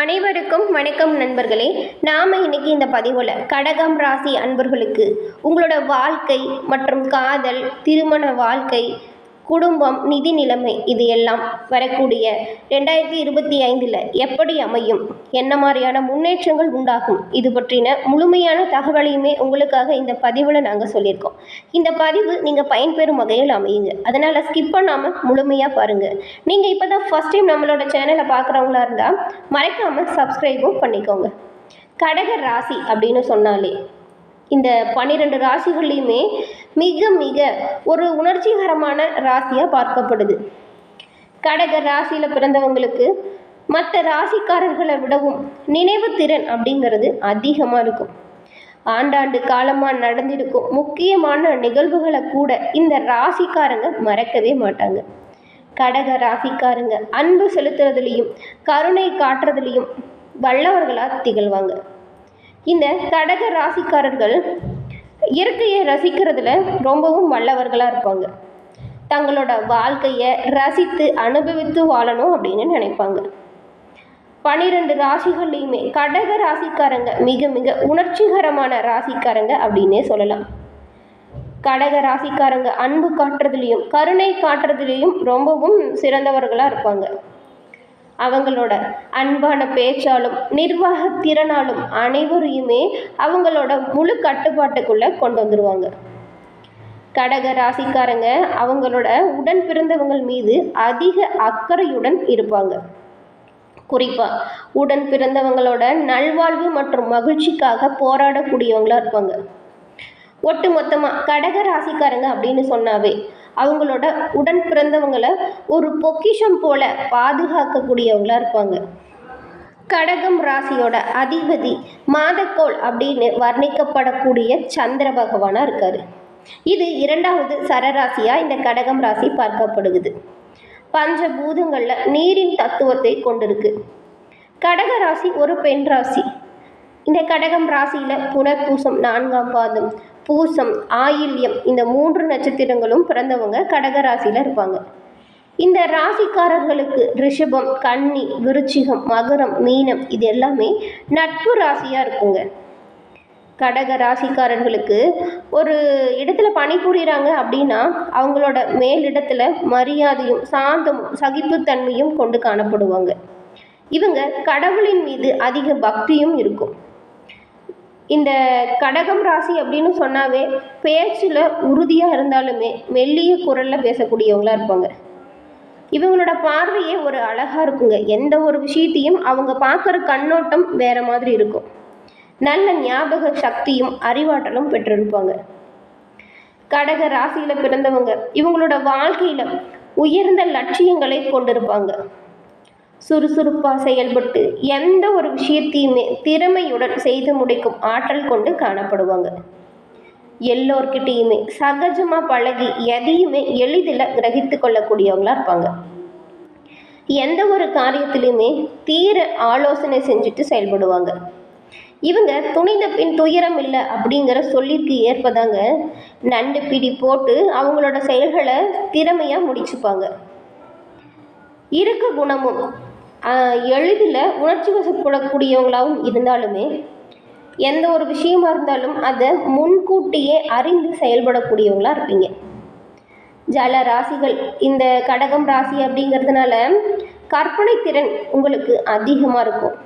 அனைவருக்கும் வணக்கம் நண்பர்களே. நாம் இன்னைக்கு இந்த பதிவில் கடகம் ராசி அன்பர்களுக்கு உங்களோட வாழ்க்கை மற்றும் காதல் திருமண வாழ்க்கை குடும்பம் நிதி நிலைமை இது எல்லாம் வரக்கூடிய ரெண்டாயிரத்தி இருபத்தி ஐந்தில் எப்படி அமையும்? என்ன மாதிரியான முன்னேற்றங்கள் உண்டாகும்? இது பற்றின முழுமையான தகவலையுமே உங்களுக்காக இந்த பதிவில் நாங்கள் சொல்லியிருக்கோம். இந்த பதிவு நீங்கள் பயன்பெறும் வகையில் அமையுங்க. அதனால் ஸ்கிப் பண்ணாமல் முழுமையாக பாருங்கள் நீங்கள் இப்போ தான் ஃபஸ்ட் டைம் நம்மளோட சேனலை பார்க்குறவங்களா இருந்தால் மறக்காமல் சப்ஸ்கிரைபும் பண்ணிக்கோங்க. கடக ராசி அப்படின்னு சொன்னாலே இந்த பன்னிரெண்டு ராசிகள்லையுமே மிக மிக ஒரு உணர்ச்சிகரமான ராசியாக பார்க்கப்படுது. கடக ராசியில் பிறந்தவங்களுக்கு மற்ற ராசிக்காரர்களை விடவும் நினைவு திறன் அப்படிங்கிறது அதிகமாக இருக்கும். ஆண்டாண்டு காலமாக நடந்திருக்கும் முக்கியமான நிகழ்வுகளை கூட இந்த ராசிக்காரங்க மறக்கவே மாட்டாங்க. கடக ராசிக்காரங்க அன்பு செலுத்துறதுலேயும் கருணை காட்டுறதுலேயும் வல்லவர்களாக திகழ்வாங்க. இந்த கடக ராசிக்காரர்கள் இயற்கையை ரசிக்கிறதுல ரொம்பவும் வல்லவர்களாக இருப்பாங்க. தங்களோட வாழ்க்கையை ரசித்து அனுபவித்து வாழணும் அப்படின்னு நினைப்பாங்க. பனிரெண்டு ராசிகள்லையுமே கடக ராசிக்காரங்க மிக மிக உணர்ச்சிகரமான ராசிக்காரங்க அப்படின்னே சொல்லலாம். கடக ராசிக்காரங்க அன்பு காட்டுறதுலையும் கருணை காட்டுறதுலேயும் ரொம்பவும் சிறந்தவர்களாக இருப்பாங்க. அவங்களோட அன்பான பேச்சாலும் நிர்வாக திறனாலும் அனைவரையுமே அவங்களோட முழு கட்டுப்பாட்டுக்குள்ளே கொண்டு வந்துடுவாங்க கடக ராசிக்காரங்க அவங்களோட உடன் பிறந்தவங்கள் மீது அதிக அக்கறையுடன் இருப்பாங்க. குறிப்பாக உடன் பிறந்தவங்களோட நல்வாழ்வு மற்றும் மகிழ்ச்சிக்காக போராடக்கூடியவங்களா இருப்பாங்க. ஒட்டு மொத்தமாக கடக ராசிக்காரங்க அப்படின்னு சொன்னாவே அவங்களோட உடன் பிறந்தவங்களை ஒரு பொக்கிஷம் போல பாதுகாக்கக்கூடியவங்களாக இருப்பாங்க. கடகம் ராசியோட அதிபதி மாதக்கோள் அப்படின்னு வர்ணிக்கப்படக்கூடிய சந்திர பகவானாக இருக்கார். இது இரண்டாவது சரராசியாக இந்த கடகம் ராசி பார்க்கப்படுகிறது. பஞ்சபூதங்களில் நீரின் தத்துவத்தை கொண்டிருக்கு. கடக ராசி ஒரு பெண் ராசி. இந்த கடகம் ராசியில் புனர்பூசம் நான்காம் பாதம் பூசம் ஆயில்யம் இந்த மூன்று நட்சத்திரங்களும் பிறந்தவங்க கடக ராசியில் இருப்பாங்க. இந்த ராசிக்காரர்களுக்கு ரிஷபம் கன்னி விருச்சிகம் மகரம் மீனம் இது எல்லாமே நட்பு ராசியாக இருக்குங்க. கடக ராசிக்காரர்களுக்கு ஒரு இடத்துல பணிபுரிகிறாங்க அப்படின்னா அவங்களோட மேலிடத்துல மரியாதையும் சாந்தமும் சகிப்புத்தன்மையும் கொண்டு காணப்படுவாங்க. இவங்க கடவுளின் மீது அதிக பக்தியும் இருக்கும். இந்த கடகம் ராசி அப்படின்னு சொன்னாவே பேச்சில் உறுதியாக இருந்தாலுமே மெல்லிய குரலில் பேசக்கூடியவங்களாக இருப்பாங்க. இவங்களோட பார்வையே ஒரு அழகாக இருக்குங்க. எந்த ஒரு விஷயத்தையும் அவங்க பார்க்குற கண்ணோட்டம் வேற மாதிரி இருக்கும். நல்ல ஞாபக சக்தியும் அறிவாற்றலும் பெற்றிருப்பாங்க. கடக ராசியில் பிறந்தவங்க இவங்களோட வாழ்க்கையில் உயர்ந்த லட்சியங்களை கொண்டிருப்பாங்க. சுறுசுறுப்பாக செயல்பட்டு எந்த ஒரு விஷயத்தையுமே திறமையுடன் செய்து முடிக்கும் ஆற்றல் கொண்டு காணப்படுவாங்க. எல்லோர்கிட்டேயுமே சகஜமாக பழகி எதையுமே எளிதில் கிரகித்து கொள்ளக்கூடியவங்களாக இருப்பாங்க. எந்த ஒரு காரியத்திலையுமே தீர ஆலோசனை செஞ்சுட்டு செயல்படுவாங்க. இவங்க துணிந்த பின் துயரம் இல்லை அப்படிங்கிற சொல்லிற்கு ஏற்பதாங்க நண்டு பிடி போட்டு அவங்களோட செயல்களை திறமையாக முடிச்சுப்பாங்க. இருக்க குணமும் எளிதில் உணர்ச்சி வசப்படக்கூடியவங்களாகவும் இருந்தாலுமே எந்த ஒரு விஷயமா இருந்தாலும் அதை முன்கூட்டியே அறிந்து செயல்படக்கூடியவங்களா இருப்பீங்க. ஜல ராசிகள் இந்த கடகம் ராசி அப்படிங்கிறதுனால கற்பனை திறன் உங்களுக்கு அதிகமாக இருக்கும்.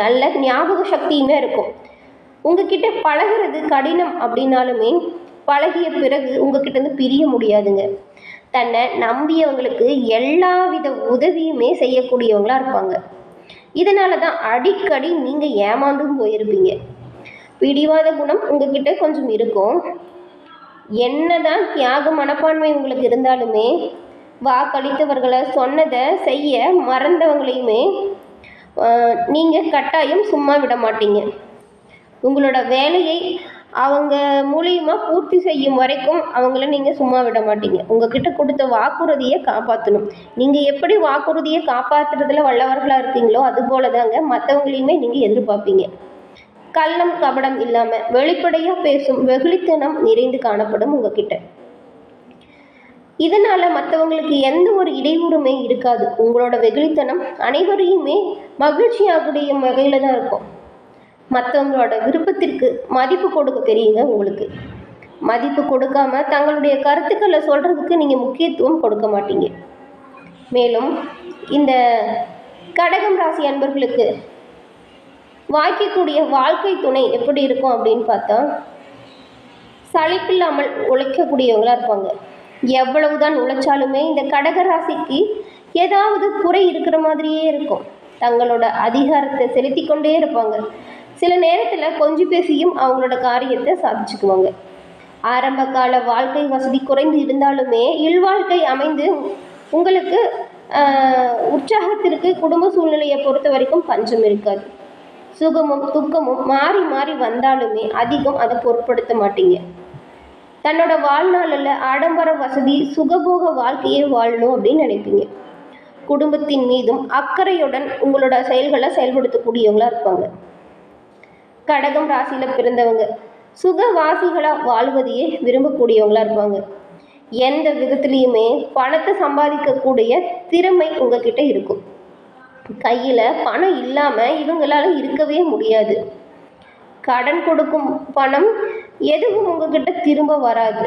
நல்ல ஞாபக சக்தியுமே இருக்கும். உங்ககிட்ட பழகிறது கடினம் அப்படின்னாலுமே பழகிய பிறகு உங்ககிட்டேருந்து பிரிய முடியாதுங்க. தன்னை நம்பியவங்களுக்கு எல்லா வித உதவியுமே செய்யக்கூடியவங்களாக இருப்பாங்க. இதனால தான் அடிக்கடி நீங்கள் ஏமாந்தும் போயிருப்பீங்க. பிடிவாத குணம் உங்ககிட்ட கொஞ்சம் இருக்கும். என்னதான் தியாக மனப்பான்மை உங்களுக்கு இருந்தாலுமே வாக்களித்தவர்களை சொன்னதை செய்ய மறந்தவங்களையுமே நீங்கள் கட்டாயம் சும்மா விட மாட்டீங்க. உங்களோட வேலையை அவங்க மூலியமாக பூர்த்தி செய்யும் வரைக்கும் அவங்கள நீங்கள் சும்மா விட மாட்டீங்க. உங்ககிட்ட கொடுத்த வாக்குறுதியை காப்பாற்றணும் நீங்கள் எப்படி வாக்குறுதியை காப்பாற்றுறதுல வல்லவர்களாக இருக்கீங்களோ அது போல தாங்க மற்றவங்களையுமே நீங்கள் எதிர்பார்ப்பீங்க. கள்ளம் கபடம் இல்லாமல் வெளிப்படையாக பேசும் வெகுளித்தனம் நிறைந்து காணப்படும் உங்ககிட்ட. இதனால் மற்றவங்களுக்கு எந்த ஒரு இடையூறுமே இருக்காது. உங்களோட வெகுளித்தனம் அனைவரையுமே மகிழ்ச்சியாகக்கூடிய வகையில் தான் இருக்கும். மற்றவங்களோட விருப்பத்திற்கு மதிப்பு கொடுக்க தெரியுங்க உங்களுக்கு. மதிப்பு கொடுக்காம தங்களுடைய கருத்துக்களை சொல்கிறதுக்கு நீங்கள் முக்கியத்துவம் கொடுக்க மாட்டீங்க. மேலும் இந்த கடகம் ராசி அன்பர்களுக்கு வாய்க்கக்கூடிய வாழ்க்கை துணை எப்படி இருக்கும் அப்படின்னு பார்த்தா சளிப்பில்லாமல் உழைக்கக்கூடியவங்களாக இருப்பாங்க. எவ்வளவுதான் உழைச்சாலுமே இந்த கடக ராசிக்கு ஏதாவது குறை இருக்கிற மாதிரியே இருக்கும். தங்களோட அதிகாரத்தை செலுத்தி கொண்டே இருப்பாங்க. சில நேரத்தில் கொஞ்சம் பேசியும் அவங்களோட காரியத்தை சாதிச்சுக்குவாங்க. ஆரம்ப கால வாழ்க்கை வசதி குறைந்து இருந்தாலுமே இல்வாழ்க்கை அமைந்து உங்களுக்கு உற்சாகத்திற்கு குடும்ப சூழ்நிலையை பொறுத்த வரைக்கும் பஞ்சம் இருக்காது. சுகமும் துக்கமும் மாறி மாறி வந்தாலுமே அதிகம் அதை பொருட்படுத்த மாட்டீங்க. தன்னோட வாழ்நாளில் ஆடம்பர வசதி சுகபோக வாழ்க்கையே வாழணும் அப்படின்னு நினைப்பீங்க. குடும்பத்தின் மீதும் அக்கறையுடன் உங்களோட செயல்களை செயல்படுத்தக்கூடியவங்களா இருப்பாங்க. கடகம் ராசியில் பிறந்தவங்க. சுகவாசிகளாக வாழ்வதையே விரும்பக்கூடியவங்களா இருப்பாங்க. எந்த விதத்துலேயுமே பணத்தை சம்பாதிக்கக்கூடிய திறமை உங்ககிட்ட இருக்கும். கையில் பணம் இல்லாமல் இவங்களால் இருக்கவே முடியாது. கடன் கொடுக்கும் பணம் எதுவும் உங்ககிட்ட திரும்ப வராது.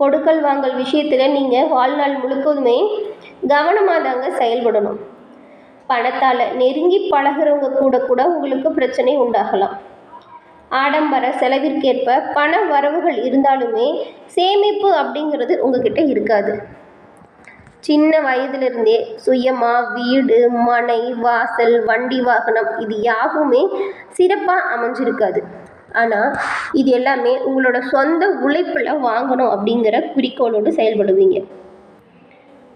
கொடுக்கல் வாங்கல் விஷயத்தில் நீங்கள் வாழ்நாள் முழுக்கதுமே கவனமாக தாங்க செயல்படணும். பணத்தால் நெருங்கி பழகுறவங்க கூட கூட உங்களுக்கு பிரச்சனை உண்டாகலாம். ஆடம்பர செலவிற்கேற்ப பண வரவுகள் இருந்தாலுமே சேமிப்பு அப்படிங்கிறது உங்ககிட்ட இருக்காது. சின்ன வயதிலிருந்தே சுயமாக வீடு மனை வாசல் வண்டி வாகனம் இது யாவுமே சிறப்பாக அமைஞ்சிருக்காது. ஆனால் இது எல்லாமே உங்களோட சொந்த உழைப்பில் வாங்கணும் அப்படிங்கிற குறிக்கோளோடு செயல்படுவீங்க.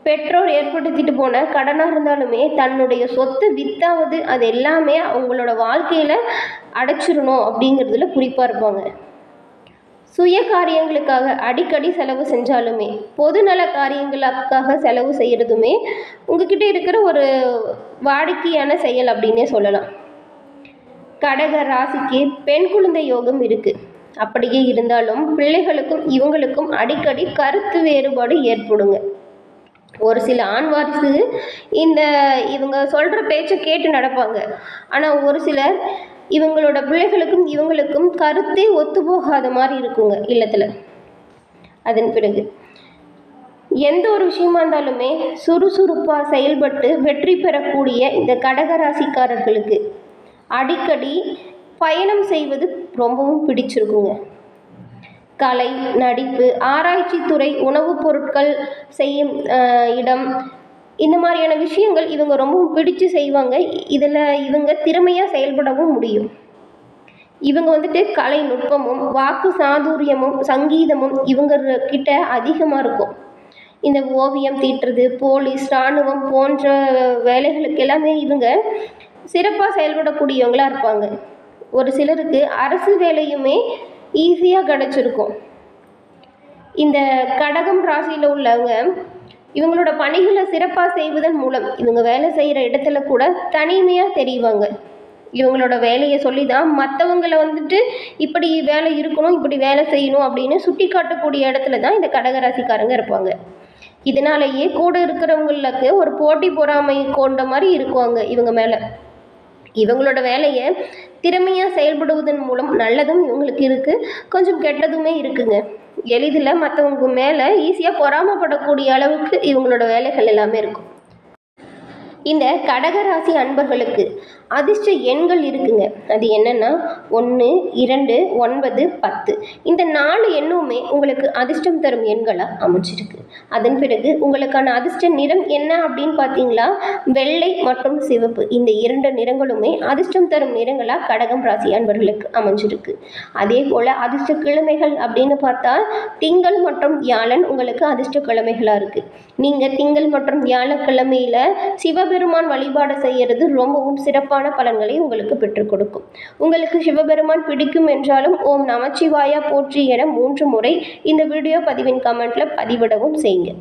பெற்றோர் ஏற்படுத்திட்டு போன கடனாக இருந்தாலுமே தன்னுடைய சொத்து வித்தாவது அது எல்லாமே அவங்களோட வாழ்க்கையில் அடைச்சிடணும் அப்படிங்கிறதுல குறிப்பாக இருப்பாங்க. சுய காரியங்களுக்காக அடிக்கடி செலவு செஞ்சாலுமே பொதுநல காரியங்களுக்காக செலவு செய்கிறதுமே உங்ககிட்ட இருக்கிற ஒரு வாடிக்கையான செயல் அப்படின்னே சொல்லலாம். கடக ராசிக்கு பெண் குழந்தை யோகம் இருக்குது அப்படியே இருந்தாலும் பிள்ளைகளுக்கும் இவங்களுக்கும் அடிக்கடி கருத்து வேறுபாடு ஏற்படுங்க. ஒரு சில ஆண் வாரிசு இந்த இவங்க சொல்கிற பேச்சை கேட்டு நடப்பாங்க. ஆனால் ஒரு சிலர் இவங்களோட பிள்ளைகளுக்கும் இவங்களுக்கும் கருத்தே ஒத்து போகாத மாதிரி இருக்குங்க இல்லத்தில். அதன் பிறகு எந்த ஒரு விஷயமா இருந்தாலுமே சுறுசுறுப்பாக செயல்பட்டு வெற்றி பெறக்கூடிய இந்த கடகராசிக்காரர்களுக்கு அடிக்கடி பயணம் செய்வது ரொம்பவும் பிடிச்சிருக்குங்க. கலை நடிப்பு ஆராய்ச்சித்துறை உணவுப் பொருட்கள் செய்யும் இடம். இந்த மாதிரியான விஷயங்கள் இவங்க ரொம்பவும் பிடிச்சு செய்வாங்க. இதில் இவங்க திறமையாக செயல்படவும் முடியும். இவங்க வந்துட்டு கலை நுட்பமும் வாக்கு சாதுரியமும் சங்கீதமும் இவங்க கிட்ட அதிகமாக இருக்கும். இந்த ஓவியம் தீட்டுறது போலீஸ் இராணுவம் போன்ற வேலைகளுக்கு எல்லாமே இவங்க சிறப்பாக செயல்படக்கூடியவங்களாக இருப்பாங்க. ஒரு சிலருக்கு அரசு வேலையுமே ஈஸியாக கிடச்சிருக்கும். இந்த கடகம் ராசியில் உள்ளவங்க இவங்களோட பணிகளை சிறப்பாக செய்வதன் மூலம் இவங்க வேலை செய்கிற இடத்துல கூட தனிமையாக தெரிவாங்க. இவங்களோட வேலையை சொல்லி தான் மற்றவங்கள வந்துட்டு இப்படி வேலை இருக்கணும் இப்படி வேலை செய்யணும் அப்படின்னு சுட்டி காட்டக்கூடிய இடத்துல தான் இந்த கடகராசிக்காரங்க இருப்பாங்க. இதனாலேயே கூட இருக்கிறவங்களுக்கு ஒரு போட்டி பொறாமை கொண்ட மாதிரி இருக்குவாங்க இவங்க மேலே. இவங்களோட வேலையை திறமையாக செயல்படுவதன் மூலம் நல்லதும் இவங்களுக்கு இருக்குது கொஞ்சம் கெட்டதுமே இருக்குங்க. எளிதில் மற்றவங்க மேலே ஈஸியாக பொறாமப்படக்கூடிய அளவுக்கு இவங்களோட வேலைகள் எல்லாமே இருக்கும். இந்த கடகராசி அன்பர்களுக்கு அதிர்ஷ்ட எண்கள் இருக்குங்க. அது என்னென்னா ஒன்று இரண்டு ஒன்பது பத்து. இந்த நாலு எண்ணுமே உங்களுக்கு அதிர்ஷ்டம் தரும் எண்களாக அமைச்சிருக்கு அதன் பிறகு உங்களுக்கான அதிர்ஷ்ட நிறம் என்ன அப்படின்னு பார்த்தீங்களா? வெள்ளை மற்றும் சிவப்பு. இந்த இரண்டு நிறங்களுமே அதிர்ஷ்டம் தரும் நிறங்களாக கடகம் ராசி அன்பர்களுக்கு அமைஞ்சிருக்கு. அதே போல் அதிர்ஷ்ட கிழமைகள் அப்படின்னு பார்த்தா திங்கள் மற்றும் வியாழன் உங்களுக்கு அதிர்ஷ்ட கிழமைகளாக இருக்குது நீங்கள் திங்கள் மற்றும் வியாழக்கிழமையில் சிவபெருமான் வழிபாடு செய்கிறது ரொம்பவும் சிறப்பான பலன்களை உங்களுக்கு பெற்றுக் கொடுக்கும். உங்களுக்கு சிவபெருமான் பிடிக்கும் என்றாலும் ஓம் நமச்சிவாயா போற்றி என மூன்று முறை இந்த வீடியோ பதிவின் கமெண்ட்ல பதிவிடவும் செய்யுங்க.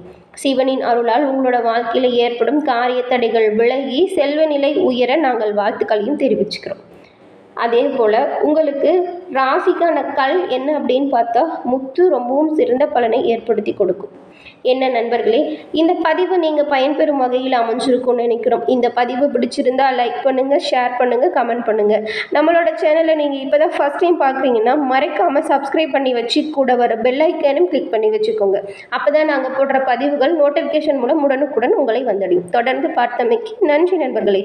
சிவனின் அருளால் உங்களோட வாழ்க்கையில் ஏற்படும் காரிய தடைகள் விலகி செல்வ நிலை உயர நாங்கள் வாழ்த்துக்களையும் தெரிவிச்சுக்கிறோம். அதே போல் உங்களுக்கு ராசிக்கான கல் என்ன அப்படின்னு பார்த்தா முத்து ரொம்பவும் சிறந்த பலனை ஏற்படுத்தி கொடுக்கும். என்ன நண்பர்களே இந்த பதிவு நீங்கள் பயன்பெறும் வகையில் அமைஞ்சிருக்கும்னு நினைக்கிறோம். இந்த பதிவு பிடிச்சிருந்தா லைக் பண்ணுங்கள் ஷேர் பண்ணுங்கள் கமெண்ட் பண்ணுங்கள் நம்மளோட சேனலை நீங்கள் இப்போ தான் ஃபஸ்ட் டைம் பார்க்குறீங்கன்னா மறக்காமல் சப்ஸ்கிரைப் பண்ணி வச்சு கூட வர பெல் ஐக்கானும் கிளிக் பண்ணி வச்சுக்கோங்க. அப்போ தான் நாங்கள் போடுற பதிவுகள் நோட்டிஃபிகேஷன் மூலம் உடனுக்குடன் உங்களை வந்தடையும். தொடர்ந்து பார்த்தமைக்கு நன்றி நண்பர்களே.